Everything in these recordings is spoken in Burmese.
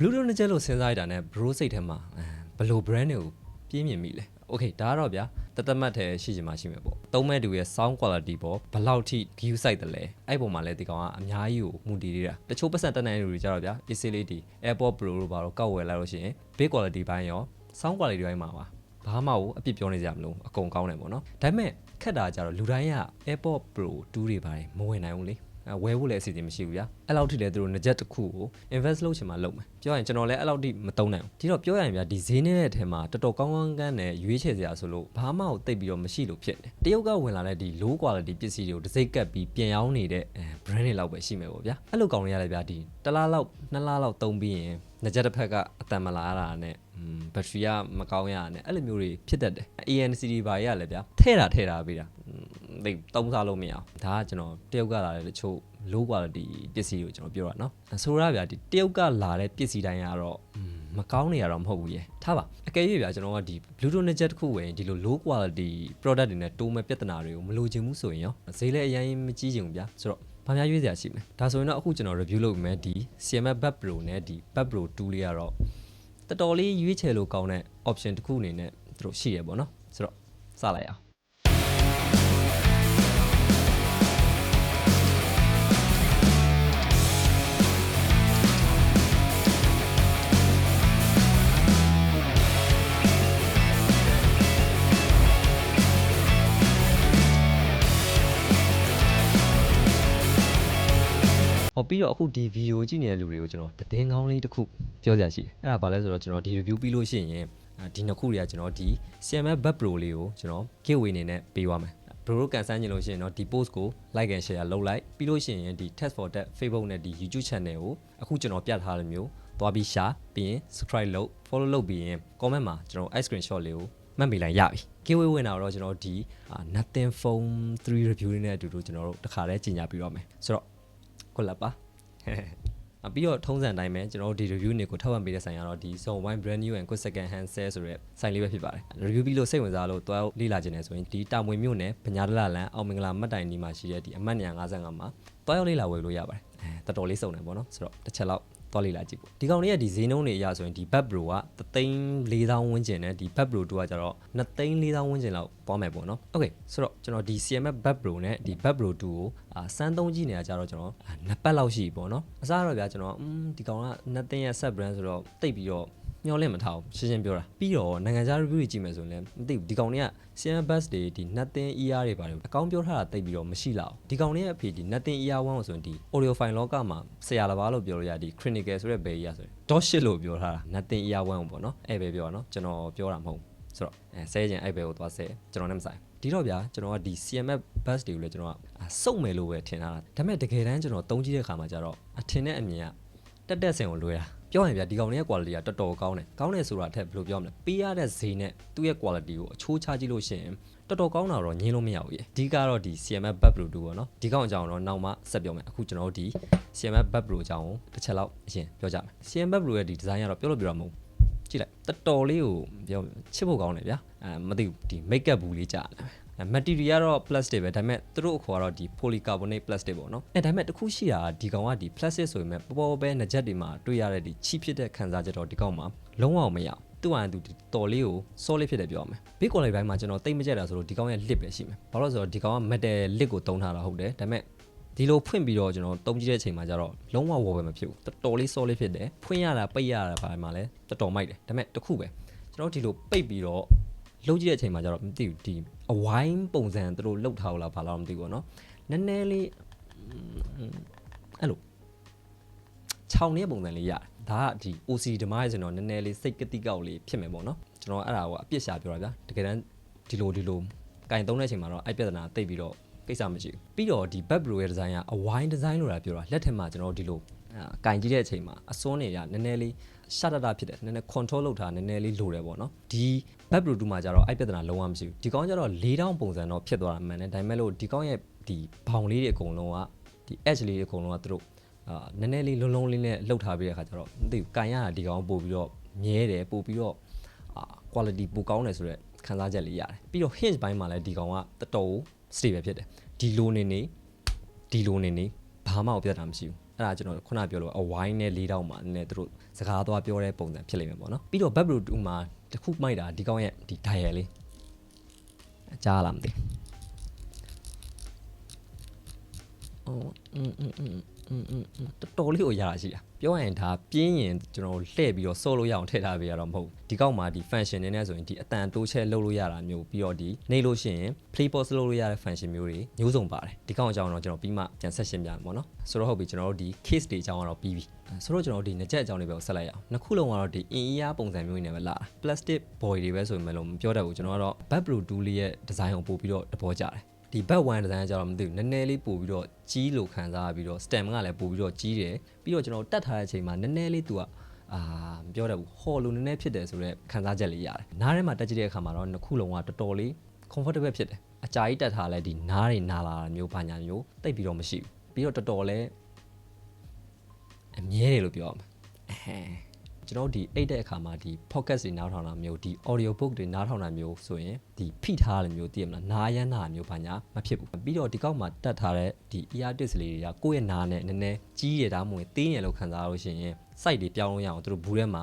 Bluetooth နဲ့ချက်လို့စဉ်းစားရတာနဲ့ bro စိတ်ထဲမှာအဲဘယ်လို brand တွေကိုပြင်းမြင်မိလဲ Okay ဒါကတော့ဗျာတသက်မှတ်တယ်ရှိချင်မှရှိမယ်ပေါ့သုံးမဲ့သူရဲ့ sound quality ပေါ့ဘယ်လောက်ထိ view site တယ်လဲအဲ့ပုံမှာလဲဒီကောင်ကအများကြီးကိုမူတည်နေတာတချို့ပတ်စံတက်နိုင်တဲ့လူတွေကြတော့ဗျာ easily ဒီ AirPod Pro လို့ပါတော့ကောက်ဝယ်လိုက်လို့ရှိရင် big quality ဘိုင်းရော sound quality ဘိုင်းမှာပါဘာမှကိုအပြစ်ပြောနေကြမလို့အကုန်ကောင်းတယ်ပေါ့နော်ဒါပေမဲ့ခက်တာကြတော့လူတိုင်းက AirPod Pro 2တွေပါတယ်မဝင်နိုင်ဘူးလေအဲ ဝယ်ဖို့လည်းအစီအစဉ်မရှိဘူးဗျာအဲ့လောက်ထိလည်းသူတို့ budget တစ်ခုကို invest လုပ်ချင်မှလုပ်မယ်ပြောရင်ကျွန်တော်လည်းအဲ့လောက်ထိမတုံးနိုင်ဘူးဒီတော့ပြောရရင်ဗျာဒီဈေးနဲ့တဲ့အထက်မှာတော်တော်ကောင်းကောင်းကန်းနဲ့ရွေးချယ်စရာဆိုလို့ဘာမှကိုတိတ်ပြီးတော့မရှိလို့ဖြစ်တယ်တရုတ်ကဝင်လာတဲ့ဒီ low quality ပစ္စည်းတွေကိုတစ်စိတ်ကပ်ပြီးပြင်ရောင်းနေတဲ့အဲ brand တွေလောက်ပဲရှိမယ်ပေါ့ဗျာအဲ့လိုကောင်းနေရတယ်ဗျာဒီတစ်လားလောက်နှစ်လားလောက်တုံးပြီးရင် budget တစ်ဖက်ကအတန်မလာရတာနဲ့ ဘက်ထရီကမကောင်းရတာနဲ့အဲ့လိုမျိုးတွေဖြစ်တတ်တယ် ANCD ဘာကြီးကလည်းဗျာထဲ့တာထဲ့တာပေးတာသိတုံးစားလို့မရအောင်ဒါကကျွန်တော်တရုတ်ကလာတဲ့တချို့ low quality ပစ္စည်းကိုကျွန်တော်ပြောတာเนาะဆိုရဗျာဒီတရုတ်ကလာတဲ့ပစ္စည်းတိုင်းကတော့မကောင်းနေရတော့မဟုတ်ဘူးရေထားပါအကယ်၍ဗျာကျွန်တော်ကဒီ Bluetooth နဲ့ jet တစ်ခုဝယ်ရင်ဒီလို low quality product တွေနဲ့တိုးမဲ့ပြဿနာတွေကိုမလိုချင်ဘူးဆိုရင်ရောဈေးလည်းအရင်မကြီးချင်ဘူးဗျာဆိုတော့ဘာများရွေးစရာရှိမလဲဒါဆိုရင်တော့အခုကျွန်တော် review လုပ်မယ်ဒီ CMF Bud Pro နဲ့ဒီ Bud Pro 2လေးကတော့ တော်တော်လေးရွေးချယ်လို့ကောင်းတဲ့ option တစ်ခုအနေနဲ့သူတို့ရှိရပေါ့နော်ဆိုတော့စလိုက်အောင် ပြီးတော့အခုဒီဗီဒီယိုကြည့်နေတဲ့လူတွေကိုကျွန်တော်သတင်းကောင်းလေးတစ်ခုပြောစရာရှိတယ်အဲ့ဒါဘာလဲဆိုတော့ကျွန်တော်ဒီ review ပြီးလို့ရှိရင်အာဒီနှစ်ခုတွေကကျွန်တော်ဒီ CMF Bud Pro လေးကိုကျွန်တော် giveaway အနေနဲ့ပေးသွားမယ် bro တို့ကန်ဆန်းကျင်လို့ရှိရင်တော့ဒီ post ကို like and share လုပ်လိုက်ပြီးလို့ရှိရင်ဒီ test for that Facebook နဲ့ဒီ YouTube channel ကိုအခုကျွန်တော်ပြထားတဲ့မျိုးသွားပြီး share ပြီးရင် subscribe လုပ် follow လုပ်ပြီးရင် comment မှာကျွန်တော် ice cream shot လေးကိုမှတ်မိလိုက်ရပြီ giveaway ဝင်တာတော့ကျွန်တော်ဒီ nothing phone 3 review လေးနဲ့အတူတူကျွန်တော်တို့တစ်ခါတည်းကြီးညာပြီးတော့မယ်ဆိုတော့ ကိုလာပါအပြီးတော့ထုံးစံတိုင်းပဲကျွန်တော်တို့ဒီ review တွေကိုထောက်ပံ့ပေးတဲ့ဆိုင်ကတော့ဒီ Zone Wine Brand New and Quick Second Hand Sale ဆိုတဲ့ဆိုင်လေးပဲဖြစ်ပါတယ် review ပြီးလို့စိတ်ဝင်စားလို့တွားလေ့လာခြင်းနဲ့ဆိုရင်ဒီတာမွေမြို့နယ်ဗညာဒလလန်အောင်မင်္ဂလာမတ်တိုင်ဒီမှာရှိတဲ့ဒီအမတ်ညာ55မှာတွားရောက်လေ့လာဝယ်လို့ရပါတယ်အဲတော်တော်လေးစုံတယ်ပေါ့နော်ဆိုတော့တစ်ချက်လောက် သွားလေ့လာကြည့်ပေါ့ဒီကောင်လေးကဒီဈေးနှုန်းတွေအရဆိုရင်ဒီ Bat Pro က34000ဝန်းကျင်နဲ့ဒီ Bat Pro 2ကကျတော့234000ဝန်းကျင်လောက်သွားမယ်ပေါ့နော် Okay ဆိုတော့ကျွန်တော်ဒီ CMF Bat Pro နဲ့ဒီ Bat Pro 2ကိုစမ်းသုံးကြည့်နေတာကျတော့ကျွန်တော်နှစ်ပတ်လောက်ရှိပြီပေါ့နော်အစားတော့ဗျာကျွန်တော်อืมဒီကောင်က Nothing ရဲ့ sub brand ဆိုတော့တိတ်ပြီးတော့ မျောလင့်မထားဘူးရှင်းရှင်းပြောတာပြီးတော့နိုင်ငံခြား review တွေကြည့်မယ်ဆိုရင်လည်းမသိဘူးဒီကောင်တွေက CM bus တွေဒီ nothing ER တွေပါတယ်အကောင်းပြောထားတာတိတ်ပြီးတော့မရှိလောက်ဒီကောင်တွေရဲ့အဖေဒီ nothing ER 1ကိုဆိုရင်ဒီ audio file လောကမှာဆရာတစ်ပါးလို့ပြောလို့ရဒီ critical ဆိုတဲ့ဘယ်ကြီးရဆိုရင် dot shit လို့ပြောထားတာ nothing ER 1ကိုပေါ့နော်အဲ့ပဲပြောတာနော်ကျွန်တော်ပြောတာမဟုတ်ဘူးဆိုတော့အဲဆဲခြင်းအဲ့ပဲကိုသွားဆဲကျွန်တော်နဲ့မဆိုင်ဒီတော့ဗျာကျွန်တော်ကဒီ CMF bus တွေကိုလည်းကျွန်တော်ကစုံမယ်လို့ပဲထင်ထားတာဒါပေမဲ့တကယ်တမ်းကျွန်တော်တုံးကြည့်တဲ့ခါမှာကျတော့အထင်နဲ့အမြင်ကတက်တက်ဆင်ကိုလွဲတာ ပြောရင်ဗျာဒီကောင်လေးရဲ့ quality ကတော်တော်ကောင်းတယ်ကောင်းတယ်ဆိုတာအထက်ဘယ်လိုပြောမလဲပေးရတဲ့ဈေးနဲ့သူ့ရဲ့ quality ကိုအချိုးချကြည့်လို့ရှိရင်တော်တော်ကောင်းတာတော့ညင်းလို့မရဘူးရေအဓိကတော့ဒီ CMF Bud Pro 2ပေါ့နော်ဒီကောင်အကြောင်းတော့နောက်မှဆက်ပြောမယ်အခုကျွန်တော်တို့ဒီ CMF Bud Pro အကြောင်းကိုတစ်ချက်လောက်အရင်ပြောကြမယ် CMF Bud Pro ရဲ့ဒီ design ကတော့ပြောလို့ပြောတာမဟုတ်ဘူးကြည့်လိုက်တော်တော်လေးကိုပြောချစ်ဖို့ကောင်းတယ်ဗျာအဲမသိဘူးဒီ make up ဘူးလေးကြာတယ် material ကတော့ plastic ပဲဒါပေမဲ့သူတို့အခေါ်ကတော့ဒီ polycarbonate plastic ပေါ့နော်အဲဒါပေမဲ့တခုရှိတာကဒီကောင်ကဒီ plastic ဆိုရင်ပေါ်ပေါ်ပဲငကြက်တွေမှာတွေ့ရတဲ့ဒီချိဖြစ်တဲ့ခံစားချက်တော့ဒီကောင်မှာလုံးဝမရအောင်သူ့ဟာသူတော်လေးကို solid ဖြစ်တယ်ပြောရမယ် big quality ဘိုင်းမှာကျွန်တော်တိတ်မကြက်တာဆိုတော့ဒီကောင်ရဲ့ lid ပဲရှိမယ်ဘာလို့လဲဆိုတော့ဒီကောင်က metal lid ကိုတုံးထားတာဟုတ်တယ်ဒါပေမဲ့ဒီလိုဖွင့်ပြီးတော့ကျွန်တော်တုံးကြည့်တဲ့အချိန်မှာကျတော့လုံးဝဝေါ်ပဲမဖြစ်ဘူးတော်တော်လေး solid ဖြစ်တယ်ဖွင့်ရတာပိတ်ရတာဘာမှလည်းတော်တော်မိုက်တယ်ဒါပေမဲ့တခုပဲကျွန်တော်ဒီလိုပိတ်ပြီးတော့ လှုပ်ကြည့်တဲ့အချိန်မှာကျတော့မသိဘူးဒီအဝိုင်းပုံစံသူတို့လှုပ်ထားလို့လားဘာလို့မသိဘူးပေါ့နော်နည်းနည်းလေးအဲ့လိုခြောင်နေတဲ့ပုံစံလေးရတယ်ဒါကဒီ OC ဓမ္မရဲ့ဆိုတော့နည်းနည်းလေးစိတ်ကတိကောက်လေးဖြစ်မယ်ပေါ့နော်ကျွန်တော်အဲ့ဒါကိုအပြစ်ရှာပြောတာဗျာတကယ်တမ်းဒီလိုဒီလိုကင်သုံးတဲ့အချိန်မှာတော့အဲ့ပြဿနာတိတ်ပြီးတော့ကိစ္စမရှိဘူးပြီးတော့ဒီ back bro ရဲ့ design ကအဝိုင်း design လို့တာပြောတာလက်ထက်မှာကျွန်တော်ဒီလိုအာ ကင်ကြည့်တဲ့အချိန်မှာအစွန်းတွေကနည်းနည်းလေးရှတတဖြစ်တယ်နည်းနည်း control လုပ်တာနည်းနည်းလေးလိုတယ်ပေါ့နော်ဒီ back bro 2မှာကျတော့အဲ့ပြဿနာလုံးဝမရှိဘူးဒီကောင်းကျတော့၄တောင်းပုံစံတော့ဖြစ်သွားတာမှန်တယ်ဒါပေမဲ့လို့ဒီကောင်းရဲ့ဒီဘောင်လေးတွေအကုန်လုံးကဒီ edge လေးတွေအကုန်လုံးကသူတို့အာနည်းနည်းလေးလုံးလုံးလေးနဲ့လှုပ်ထားပြီးတဲ့ခါကျတော့မသိဘူးကန်ရတာဒီကောင်ပို့ပြီးတော့မြဲတယ်ပို့ပြီးတော့အာ quality ပိုကောင်းတယ်ဆိုတော့ခံစားချက်လေးရတယ်ပြီးတော့ hinge ဘိုင်းမှာလည်းဒီကောင်ကတော်တော် stable ဖြစ်တယ်ဒီလိုနေနေဒီလိုနေနေဘာမှပြတ်တာမရှိဘူး အဲ့ဒါကျွန်တော်ခုနပြောလို့အဝိုင်းနဲ့လေးတောက်မှာနည်းနည်းသူတို့စကားသွားပြောတဲ့ပုံစံဖြစ်လိမ့်မယ်ပေါ့နော်ပြီးတော့ Babro 2မှာတစ်ခုမိုက်တာဒီကောင်ရဲ့ဒီ dial လေးကြားလားမသိအော်อืมอืมอืม อืมอืมတော်တော်လေးကိုရတာရှိတာပြောရရင်ဒါပြင်းရင်ကျွန်တော်လှည့်ပြီးတော့စော့လို့ရအောင်ထည့်ထားပေးရတော့မဟုတ်ဒီကောက်မှာဒီ function နေနဲ့ဆိုရင်ဒီအတန်တိုးချဲလုပ်လို့ရတာမျိုးပြီးတော့ဒီနေလို့ရှိရင် play pause လုပ်လို့ရတဲ့ function မျိုးတွေမျိုးစုံပါတယ်ဒီကောက်အကြောင်းတော့ကျွန်တော်ပြီးမှပြန်ဆက်ရှင်းပြမယ်ပေါ့နော်ဆိုတော့ဟုတ်ပြီကျွန်တော်တို့ဒီ case တွေအကြောင်းကတော့ပြီးပြီဆိုတော့ကျွန်တော်တို့ဒီနှစ်ချက်အကြောင်းတွေပဲဆက်လိုက်ရအောင်နှစ်ခုလုံးကတော့ဒီအင်အီးအားပုံစံမျိုးတွေနဲ့ပဲလာ plastic boy တွေပဲဆိုရင်မလို့မပြောတတ်ဘူးကျွန်တော်ကတော့ Babro 2လေးရဲ့ design ကိုပို့ပြီးတော့တဘောကြတယ် ဒီ back one design ကကြတော့မသိဘူးနည်းနည်းလေးပို့ပြီးတော့ကြီးလို့ခံစားပြီးတော့ stem ကလည်းပို့ပြီးတော့ကြီးတယ်ပြီးတော့ကျွန်တော်တက်ထားတဲ့အချိန်မှာနည်းနည်းလေးသူကအာမပြောတတ်ဘူးဟော်လိုနည်းနည်းဖြစ်တယ်ဆိုတော့ခံစားချက်လေးရတယ်နားထဲမှာတက်ကြည့်တဲ့အခါမှာတော့နှစ်ခုလုံးကတော်တော်လေး comfortable ဖြစ်တယ်အကြာကြီးတက်ထားလဲဒီနားတွေနာလာတာမျိုးဘာညာမျိုးတိတ်ပြီးတော့မရှိဘူးပြီးတော့တော်တော်လေးအမြဲတယ်လို့ပြောရမှာအဲ ကျွန်တော်ဒီအိတ်တဲ့အခါမှာဒီ podcast တွေနားထောင်တာမျိုးဒီ audio book တွေနားထောင်တာမျိုးဆိုရင်ဒီဖိထားတယ်မျိုးသိရမလားနားရမ်းတာမျိုးဘာညာမဖြစ်ဘူးပြီးတော့ဒီကောက်မှာတက်ထားတဲ့ဒီ earpiece လေးတွေကကိုယ့်ရဲ့နားနဲ့နည်းနည်းကြီးရတာမျိုးတင်းရလို့ခံစားလို့ရှိရင် site တွေပြောင်းလို့ရအောင်သူတို့ဘူးထဲမှာ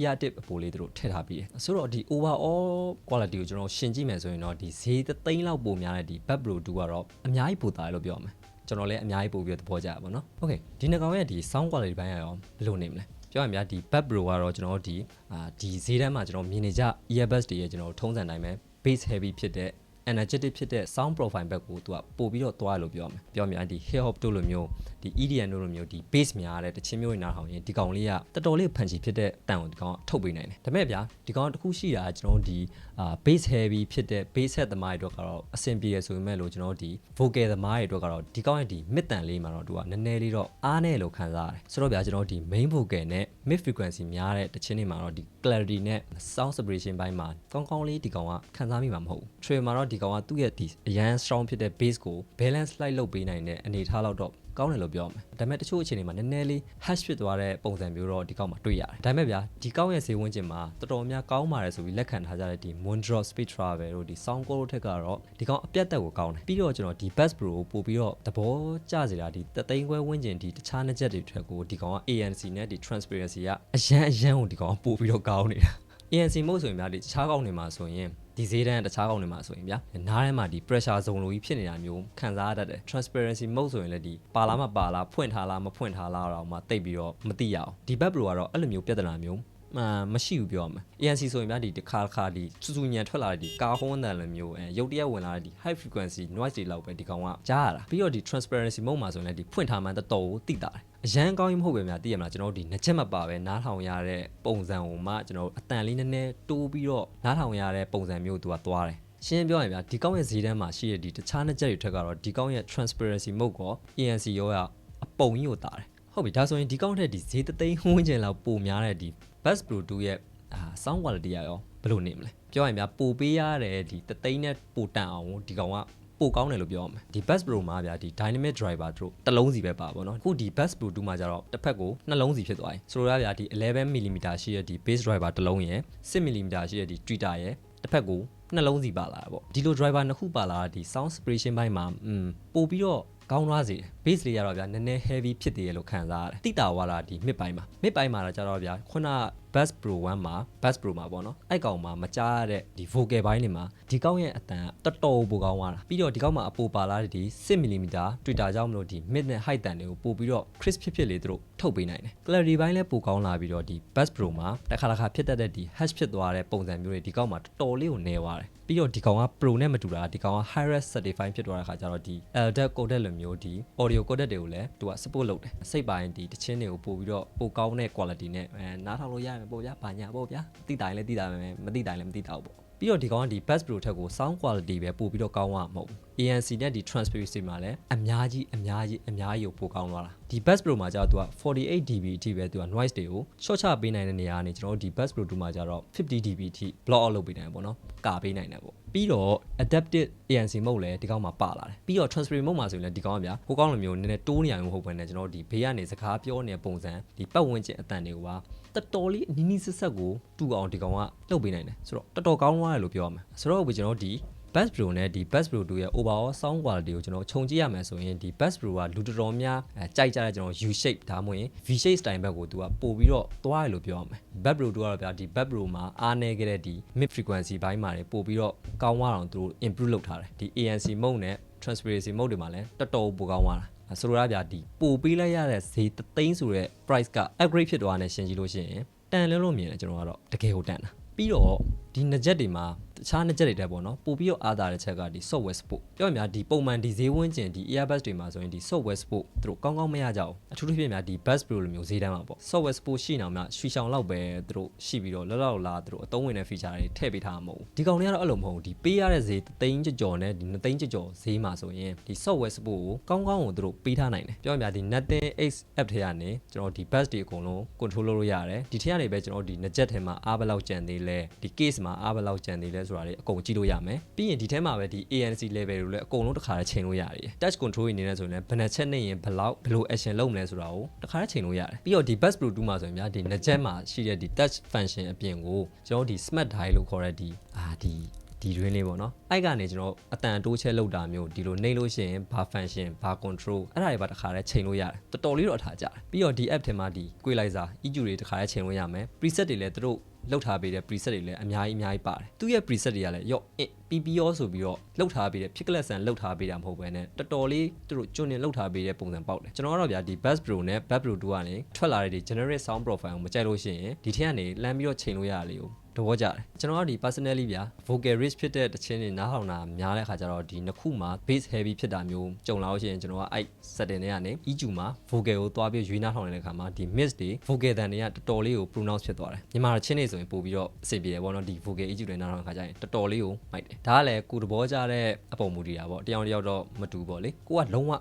ear tip အပိုလေးတို့ထည့်ထားပြီးတယ်ဆိုတော့ဒီ overall quality ကိုကျွန်တော်ရှင်းကြည့်မယ်ဆိုရင်တော့ဒီဈေးသသိန်းလောက်ပိုများတဲ့ဒီ Babro 2ကတော့အများကြီးပိုသားတယ်လို့ပြောရမယ်ကျွန်တော်လည်းအများကြီးပို့ပြီးတော့သဘောကျရပါတော့။ Okay ဒီနှစ်ကောင်ရဲ့ဒီ sound quality ဘိုင်းရရောဘယ်လိုနေမလဲ။ ပြောရရင်များဒီ Babro ကတော့ကျွန်တော်တို့ဒီအာဒီဈေးတန်းမှာကျွန်တော်မြင်နေကြ earbuds တွေရဲ့ကျွန်တော်ထုံးစံတိုင်းပဲ bass heavy ဖြစ်တဲ့ energetic ဖြစ်တဲ့ sound profile ဘက်ကိုသူကပို့ပြီးတော့သွားရလို့ပြောရမယ်ပြောမြင်ဒီ hip hop တို့လိုမျိုးဒီ EDM တို့လိုမျိုးဒီ bass များတဲ့တခြင်းမျိုးတွေနားထောင်ရင်ဒီကောင်လေးကတော်တော်လေးဖန်ချီဖြစ်တဲ့တန်ကိုဒီကောင်ကထုတ်ပေးနိုင်တယ်ဒါပေမဲ့ဗျာဒီကောင်တစ်ခုရှိတာကျွန်တော်တို့ဒီအာ bass heavy ဖြစ်တဲ့ bass set သမားတွေအတွက်ကတော့အဆင်ပြေရဆိုပေမဲ့လို့ကျွန်တော်တို့ဒီ vocal သမားတွေအတွက်ကတော့ဒီကောင်ရဲ့ဒီ mid တန်လေးမှာတော့သူကနည်းနည်းလေးတော့အားနဲ့လို့ခံစားရတယ်ဆိုတော့ဗျာကျွန်တော်တို့ဒီ main vocal နဲ့ mid frequency များတဲ့တခြင်းတွေမှာတော့ဒီ clarity နဲ့ sound separation ဘိုင်းမှာကောင်းကောင်းလေးဒီကောင်ကခံစားမိမှာမဟုတ်ဘူး trail မှာတော့ဒီကောင်ကသူ့ရဲ့ဒီအရန် strong ဖြစ်တဲ့ bass ကို balance slide လုပ်ပေးနိုင်တဲ့အနေအထားလောက်တော့ ကောင်းတယ်လို့ပြောမယ်ဒါပေမဲ့တချို့အခြေအနေမှာနည်းနည်းလေး hash ဖြစ်သွားတဲ့ပုံစံမျိုးတော့ဒီကောက်မှာတွေ့ရတယ်ဒါပေမဲ့ဗျာဒီကောက်ရဲ့ဈေးဝန်းကျင်မှာတော်တော်များကောင်းပါတယ်ဆိုပြီးလက်ခံထားကြတဲ့ဒီ Mondro Speed Travel တို့ဒီ Sound Core တို့ထက်ကတော့ဒီကောက်အပြတ်တက်ကိုကောင်းတယ်ပြီးတော့ကျွန်တော်ဒီ Bass Pro ကိုပို့ပြီးတော့သဘောကျစေတာဒီတသိန်းခွဲဝန်းကျင်ဒီတခြားနှစ်ချက်တွေထက်ကိုဒီကောင်က ANC နဲ့ဒီ transparency ကအရန်အရန်ကိုဒီကောင်ကပို့ပြီးတော့ကောင်းနေတာ ANC mode ဆိုရင်များဒီတခြားကောင်းနေမှာဆိုရင် ဒီဈေးတန်းတခြားကောင်းနေမှာဆိုရင်ဗျာနားထဲမှာဒီ pressure zone လိုကြီးဖြစ်နေတာမျိုးခံစားရတတ်တယ် transparency mode ဆိုရင်လည်းဒီပါလားမပါလားဖွင့်ထားလားမဖွင့်ထားလားတော့မှတိတ်ပြီးတော့မသိရအောင်ဒီ back pro ကတော့အဲ့လိုမျိုးပြဿနာမျိုး မှမရှိဘူးပြောရမယ် ANC ဆိုရင်ဗျာဒီတစ်ခါတစ်ခါဒီစူစူညံထွက်လာတဲ့ဒီကာဟွန်းတန်လိုမျိုးအဲရုပ်တရက်ဝင်လာတဲ့ဒီ high frequency noise တွေလောက်ပဲဒီကောင်ကကြားရတာပြီးတော့ဒီ transparency mode မှာဆိုရင်လည်းဒီဖွင့်ထားမှတော်တော်ကိုသိတာတယ်အရန်ကောင်းရင်မဟုတ်ပဲများသိရမလားကျွန်တော်တို့ဒီနှစ်ချက်မပါပဲနားထောင်ရတဲ့ပုံစံကိုမှကျွန်တော်တို့အတန်လေးနည်းနည်းတိုးပြီးတော့နားထောင်ရတဲ့ပုံစံမျိုးသူကသွားတယ်ရှင်းပြောရင်ဗျာဒီကောင်းရဲ့ဈေးတန်းမှာရှိတဲ့ဒီတခြားနှစ်ချက်တွေထက်ကတော့ဒီကောင်းရဲ့ transparency mode ကော ANC ရောရအပုံကြီးကိုတာတယ်ဟုတ်ပြီဒါဆိုရင်ဒီကောင်းတဲ့ဒီဈေးတသိန်းဝန်းကျင်လောက်ပိုများတဲ့ဒီ Bass Pro 2ရဲ့အာ sound quality ရရောဘယ်လိုနေမလဲပြောရင်ဗျာပိုပေးရတဲ့ဒီတသိန်းနဲ့ပိုတန်အောင်ဒီကောင်ကပိုကောင်းတယ်လို့ပြောရမယ်ဒီ Bass Pro မှာဗျာဒီ Dynamic Driver တို့တစ်လုံးစီပဲပါပါတော့အခုဒီ Bass Pro 2မှာကျတော့တစ်ဖက်ကိုနှလုံးစီဖြစ်သွားပြီဆိုတော့ဗျာဒီ11 mm ရှိတဲ့ဒီ Bass Driver တစ်လုံးရယ်10 mm ရှိတဲ့ဒီ Tweeter ရယ်တစ်ဖက်ကိုနှလုံးစီပါလာတာပေါ့ဒီလို driver နှစ်ခုပါလာတာဒီ sound separation ဘိုင်းမှာอืมပို့ပြီးတော့ကောင်းသွားစေတယ် base လေးရတော့ဗျာနည်းနည်း heavy ဖြစ်သေးရလို့ခံစားရတယ်တိတာဝါလာဒီ mid ပိုင်းမှာ mid ပိုင်းမှာတော့ကျတော့ဗျာခုန Bass Pro 1မှာ Bass Pro မှာပေါ့နော်အဲ့ကောင်မှာမကြားရတဲ့ဒီ vocal ဘိုင်းတွေမှာဒီကောင်းရဲ့အတန်တော်တော်ပိုကောင်းသွားတာပြီးတော့ဒီကောင်းမှာအပိုပါလာတဲ့ဒီ 6 mm Twitter ကြောင့်မလို့ဒီ mid နဲ့ height တန်တွေကိုပို့ပြီးတော့ crisp ဖြစ်ဖြစ်လေးသူတို့ထုတ်ပေးနိုင်တယ် clarity ဘိုင်းလည်းပိုကောင်းလာပြီးတော့ဒီ Bass Pro မှာတစ်ခါတစ်ခါဖြစ်တတ်တဲ့ဒီ hash ဖြစ်သွားတဲ့ပုံစံမျိုးတွေဒီကောင်းမှာတော်တော်လေးကိုနေသွားတယ်ပြီးတော့ဒီကောင်က Pro နဲ့မတူတာဒီကောင်က high res certified ဖြစ်သွားတဲ့ခါကျတော့ဒီ LDAC codec လိုမျိုးဒီ audio codec တွေကိုလည်းသူက support လုပ်တယ်စိတ်ပိုင်းဒီတချင်းတွေကိုပို့ပြီးတော့ပိုကောင်းတဲ့ quality နဲ့အဲနားထောင်လို့ရမယ်ပေါ့ဗျာဘာညာပေါ့ဗျာသိတိုင်းလည်းသိတာပဲမသိတိုင်းလည်းမသိတာဘူးပေါ့ ပြီးတော့ဒီကောင်ကဒီ Bass Pro ထက်ကို sound quality ပဲပို့ပြီးတော့ကောင်းမှာမဟုတ်ဘူး ANC နဲ့ဒီ transparency မှာလည်းအများကြီးအများကြီးအများကြီးကိုပိုကောင်းသွားတာဒီ Bass Pro မှာကျတော့သူက 48dB အထိပဲသူက noise တွေကို short ချပေးနိုင်တဲ့နေရာကနေကျွန်တော်တို့ဒီ Bass Pro 2မှာကျတော့ 50dB အထိ block out လုပ်ပေးနိုင်တယ်ပေါ့နော်ကာပေးနိုင်တယ်ပေါ့ပြီးတော့ adaptive ANC mode လည်းဒီကောင်မှာပါလာတယ်ပြီးတော့ transparent mode မှာဆိုရင်လည်းဒီကောင်ကဗျာဟိုကောင်လိုမျိုးနည်းနည်းတိုးနေရမှာမဟုတ်ဘဲနဲ့ကျွန်တော်တို့ဒီဘေးကနေစကားပြောနေတဲ့ပုံစံဒီပတ်ဝန်းကျင်အတန်တွေကိုပါ တော်တော်လေးနီးနီးဆက်ဆက်ကိုတူအောင်ဒီကောင်ကလုပ်ပေးနိုင်တယ်ဆိုတော့တော်တော်ကောင်းသွားတယ်လို့ပြောရမယ်ဆိုတော့ကျွန်တော်ဒီ Bass Pro နဲ့ဒီ Bass Pro 2ရဲ့ overall sound quality ကိုကျွန်တော်ခြုံကြည့်ရမယ်ဆိုရင်ဒီ Bass Pro ကလူတော်တော်များအဲကြိုက်ကြတဲ့ကျွန်တော် U shape ဒါမှမဟုတ်ရင် V shape style ဘက်ကိုသူကပို့ပြီးတော့သွားရလို့ပြောရမယ် Bass Pro 2ကတော့ဗျာဒီ Bass Pro မှာအားနည်းခဲ့တဲ့ဒီ mid frequency ဘိုင်းမှာတွေပို့ပြီးတော့ကောင်းသွားအောင်သူတို့ improve လုပ်ထားတယ်ဒီ ANC mode နဲ့ transparency mode တွေမှာလည်းတော်တော်ပိုကောင်းသွားတာအဲ ဆိုလိုတာဗျာဒီပို့ပေးလိုက်ရတဲ့ဈေးတသိန်းဆိုတဲ့ price က upgrade ဖြစ်သွားတဲ့ရှင်ကြည့်လို့ရှိရင်တန်လွန်းလို့မြင်တယ်ကျွန်တော်ကတော့တကယ်ကိုတန်တာပြီးတော့ ဒီနှစ်ချက်တွေမှာတခြားနှစ်ချက်တွေတက်ပေါ့နော်ပို့ပြီးတော့အားသာတဲ့ချက်ကဒီ software support ပြောရများဒီပုံမှန်ဒီဈေးဝန်းကျင်ဒီ earbus တွေမှာဆိုရင်ဒီ software support သူတို့ကောင်းကောင်းမရကြဘူးအထူးသဖြင့်များဒီ bus pro လိုမျိုးဈေးတန်းမှာပေါ့ software support ရှိနေအောင်များရွှေချောင်လောက်ပဲသူတို့ရှိပြီးတော့လောက်လောက်လာသူတို့အသုံးဝင်တဲ့ feature တွေထည့်ပေးထားမှာမဟုတ်ဘူးဒီကောင်တွေကတော့အဲ့လိုမဟုတ်ဘူးဒီပေးရတဲ့ဈေး3သိန်းကြော်နဲ့ဒီ2သိန်းကြော်ဈေးမှာဆိုရင်ဒီ software support ကိုကောင်းကောင်းကိုသူတို့ပေးထားနိုင်တယ်ပြောရများဒီ nothing x app ထဲကနေကျွန်တော်ဒီ bus တွေအကုန်လုံး control လုပ်လို့ရတယ်ဒီထဲကနေပဲကျွန်တော်ဒီ budget ထဲမှာအားဘယ်လောက်ကျန်သေးလဲဒီ case မှာအားဘယ်လောက်ကျန်သေးလဲဆိုတာတွေအကုန်ကြည့်လို့ရမယ်ပြီးရင်ဒီထဲမှာပဲဒီ ANC level တွေလည်းအကုန်လုံးတစ်ခါတည်းချိန်လို့ရတယ် touch control တွေနေနေဆိုရင်လည်းဘယ်နှချက်နဲ့ရင်ဘယ်လောက်ဘယ်လို action လုပ်မလဲဆိုတာကိုတစ်ခါတည်းချိန်လို့ရတယ်ပြီးတော့ဒီ bus pro 2မှာဆိုရင်များဒီ budget မှာရှိတဲ့ဒီ touch function အပြင်ကိုကျွန်တော်ဒီ smart dial လို့ခေါ်တဲ့ဒီအာဒီဒီတွင်းလေးပေါ့နော်အဲ့ကနေကျွန်တော်အတန်တိုးချဲလောက်တာမျိုးဒီလိုနှိပ်လို့ရှိရင်ဘာ function ဘာ control အဲ့ဒါတွေပါတစ်ခါတည်းချိန်လို့ရတယ်တော်တော်လေးတော့အထားကြတယ်ပြီးတော့ဒီ app ထဲမှာဒီ equalizer EQ တွေတစ်ခါတည်းချိန်လို့ရမယ် preset တွေလည်းသူတို့ လောက်ထားပေးတဲ့ preset တွေလည်းအများကြီးအများကြီးပါတယ်သူရဲ့ preset တွေကလည်းရော့ PPO ဆိုပြီးတော့လောက်ထားပေးတဲ့ဖြစ်ကလတ်ဆန်လောက်ထားပေးတာမဟုတ်ဘဲနဲ့တော်တော်လေးသူတို့ကျွန်းနေလောက်ထားပေးတဲ့ပုံစံပေါက်တယ်ကျွန်တော်ကတော့ဗျာဒီ Bass Pro နဲ့ Bass Pro 2ကနေထွက်လာတဲ့ဒီ generate sound profile ကိုမကြိုက်လို့ရှိရင်ဒီထက်ကနေလမ်းပြီးတော့ချိန်လို့ရတာလေးကို သဘောကျတယ်ကျွန်တော်ကဒီ personally ဗျာ vocal rich ဖြစ်တဲ့တခြင်းတွေနားထောင်တာများတဲ့အခါကျတော့ဒီနှစ်ခုမှာ bass heavy ဖြစ်တာမျိုးကြုံလာလို့ရှိရင်ကျွန်တော်ကအဲ့ setting တွေကနေ EQ မှာ vocal ကိုသွားပြီးရွေးနားထောင်နေတဲ့အခါမှာဒီ mix တွေ vocal တန်တွေကတော်တော်လေးကို pronounce ဖြစ်သွားတယ်မြန်မာချင်းနေဆိုရင်ပို့ပြီးတော့အဆင်ပြေတယ်ပေါ့နော်ဒီ vocal EQ တွေနားထောင်တဲ့အခါကျရင်တော်တော်လေးကိုမိုက်တယ်ဒါကလည်းကိုသဘောကျတဲ့အပုံမူတည်တာပေါ့တယောက်တစ်ယောက်တော့မတူပေါ့လေကိုကလုံးဝ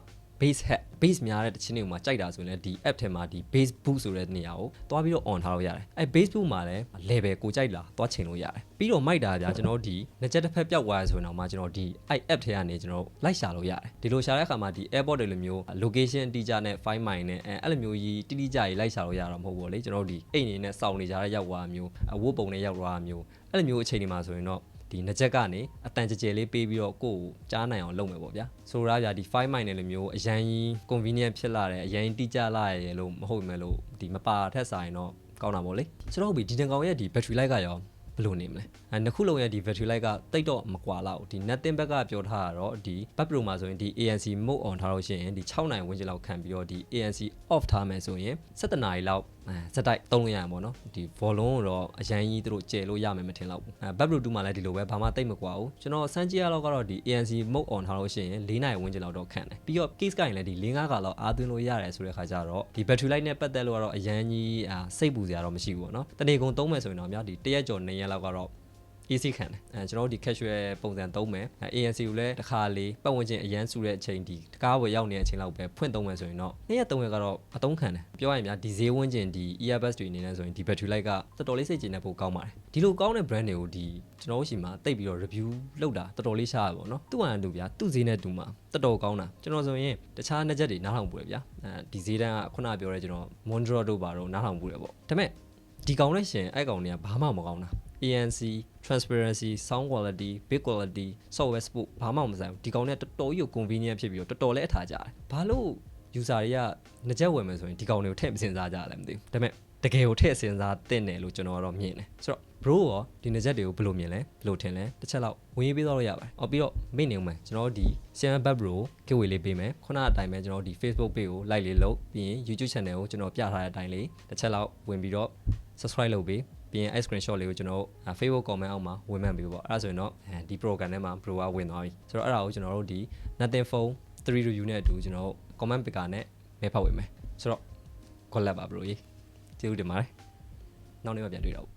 base head base များတဲ့တခြင်းတွေမှာကြိုက်တာဆိုရင်လည်းဒီ app ထဲမှာဒီ base boot ဆိုတဲ့နေရာကိုသွားပြီးတော့ on ထားလို့ရတယ်အဲ base boot မှာလည်း level ကိုကြိုက်လာသွားချိန်လို့ရတယ်ပြီးတော့မိုက်တာဗျာကျွန်တော်ဒီနှစ်ချက်တစ်ဖက်ပြောက်သွားရဆိုရင်တော့မှကျွန်တော်ဒီအဲ app ထဲကနေကျွန်တော်လိုက်ရှာလို့ရတယ်ဒီလိုရှာတဲ့အခါမှာဒီ airport တွေလိုမျိုး location အတိအကျနဲ့ find mine နဲ့အဲအဲ့လိုမျိုးကြီးတိတိကျကြီးလိုက်ရှာလို့ရတာမဟုတ်ဘူးလေကျွန်တော်ဒီအိမ်နေနဲ့စောင့်နေကြတဲ့ရောက်သွားမျိုးအဝတ်ပုံနဲ့ရောက်သွားမျိုးအဲ့လိုမျိုးအချိန်တွေမှာဆိုရင်တော့ ဒီနှစ်ချက်ကနေအတန်ကြဲကြဲလေးပေးပြီးတော့ကိုယ့်ကိုကြားနိုင်အောင်လုပ်မယ်ပေါ့ဗျာဆိုတော့ဗျာဒီ5 mile နဲ့လိုမျိုးအရန်ကြီး convenient ဖြစ်လာတယ်အရန်တိကျလာရလို့မဟုတ်မယ်လို့ဒီမပါထက်ဆိုင်တော့ကောင်းတာပေါ့လေဆိုတော့ဟုတ်ပြီဒီတန်ကောင်ရဲ့ဒီ battery life ကရောဘယ်လိုနေမလဲအဲနှစ်ခုလုံးရဲ့ဒီ battery life ကတိတ်တော့မကွာလောက်ဒီ nothing ဘက်ကပြောထားတာတော့ဒီ back pro မှာဆိုရင်ဒီ ANC mode on ထားလို့ရှိရင်ဒီ6နိုင်ဝန်းကျင်လောက်ခံပြီးတော့ဒီ ANC off ထားမယ်ဆိုရင်7နာရီလောက်အဲစက်တိုက်သုံးလို့ရရင်ပေါ့နော်ဒီ volume ကိုတော့အရန်ကြီးသူတို့ကျယ်လို့ရမယ်မထင်တော့ဘူးအဲ back pro 2မှာလည်းဒီလိုပဲဘာမှတိတ်မကွာဘူးကျွန်တော်စမ်းကြည့်ရတော့ကတော့ဒီ ANC mode on ထားလို့ရှိရင်4နိုင်ဝန်းကျင်လောက်တော့ခံတယ်ပြီးတော့ case ကရင်လည်းဒီ4 5ကလောက်အားသွင်းလို့ရတယ်ဆိုတဲ့ခါကျတော့ဒီ battery life နဲ့ပတ်သက်လို့ကတော့အရန်ကြီးအာစိတ်ပူစရာတော့မရှိဘူးပေါ့နော်တနေ့ကုန်သုံးမယ်ဆိုရင်တော့များဒီတရက်ကျော်2ရက်လောက်ကတော့ AC ခံတယ်အဲကျွန်တော်တို့ဒီ casual ပုံစံသုံးမယ် ANC ကိုလည်းတစ်ခါလေးပတ်ဝန်းကျင်အရန်စုတဲ့အချိန်ဒီတကားဝယ်ရောက်နေတဲ့အချိန်လောက်ပဲဖွင့်သုံးမယ်ဆိုရင်တော့နေ့ရက်သုံးရက်ကတော့အသုံးခံတယ်ပြောရရင်များဒီဈေးဝန်းကျင်ဒီ earbuds တွေအနေနဲ့ဆိုရင်ဒီ battery life ကတော်တော်လေးစိတ်ကျဉ်နေဖို့ကောင်းပါတယ်ဒီလိုကောင်းတဲ့ brand တွေကိုဒီကျွန်တော်တို့ရှိမှာတိတ်ပြီးတော့ review လုပ်တာတော်တော်လေးရှားရပါတော့သူ့အန်တူဗျာသူ့ဈေးနဲ့တူမှာတော်တော်ကောင်းတာကျွန်တော်ဆိုရင်တခြားနှက်ချက်တွေနားထောင်ပူတယ်ဗျာအဲဒီဈေးတန်းကခုနပြောတဲ့ကျွန်တော် Mondro တို့ပါတော့နားထောင်ပူတယ်ပေါ့ဒါပေမဲ့ဒီကောင်နဲ့ရှင်အဲ့ကောင်တွေကဘာမှမကောင်းတာ ANC transparency sound quality big quality software support ဘာမှမဆိုင်ဘူးဒီကောင်နဲ့တော်တော်ကြီးကို convenient ဖြစ်ပြီးတော့တော်တော်လေးအထားကြတယ်ဘာလို့ user တွေကငကြက်ဝယ်မယ်ဆိုရင်ဒီကောင်တွေကိုထည့်မစင်စားကြရလဲမသိဘူးဒါပေမဲ့တကယ်ကိုထည့်စင်စားတင်တယ်လို့ကျွန်တော်ကတော့မြင်တယ်ဆိုတော့ bro ရောဒီငကြက်တွေကိုဘယ်လိုမြင်လဲဘယ်လိုထင်လဲတစ်ချက်လောက်ဝင်ရေးပေးတော့လို့ရပါတယ်အော်ပြီးတော့မိတ်နေဦးမယ်ကျွန်တော်တို့ဒီ Sian Bad Bro ကိုဝေလေးပေးမယ်ခုနအတိုင်းပဲကျွန်တော်တို့ဒီ Facebook page ကို like လေးလုပ်ပြီးရင် YouTube channel ကိုကျွန်တော်ပြထားတဲ့အတိုင်းလေးတစ်ချက်လောက်ဝင်ပြီးတော့ subscribe လုပ်ပေး ပြီးရင် ice screenshot လေးကိုကျွန်တော်တို့ Facebook comment အောက်မှာဝင်မှန်ပေးပေါ့အဲ့ဒါဆိုရင်တော့ဒီ program ထဲမှာ bro ကဝင်သွားပြီဆိုတော့အဲ့ဒါကိုကျွန်တော်တို့ဒီ nothing phone 3 review နဲ့အတူကျွန်တော်တို့ comment picker နဲ့မဲဖောက်ဝင်မယ်ဆိုတော့ collab ပါ bro ကြီးကျေးဇူးတင်ပါတယ်နောက်နေ့မှပြန်တွေ့တော့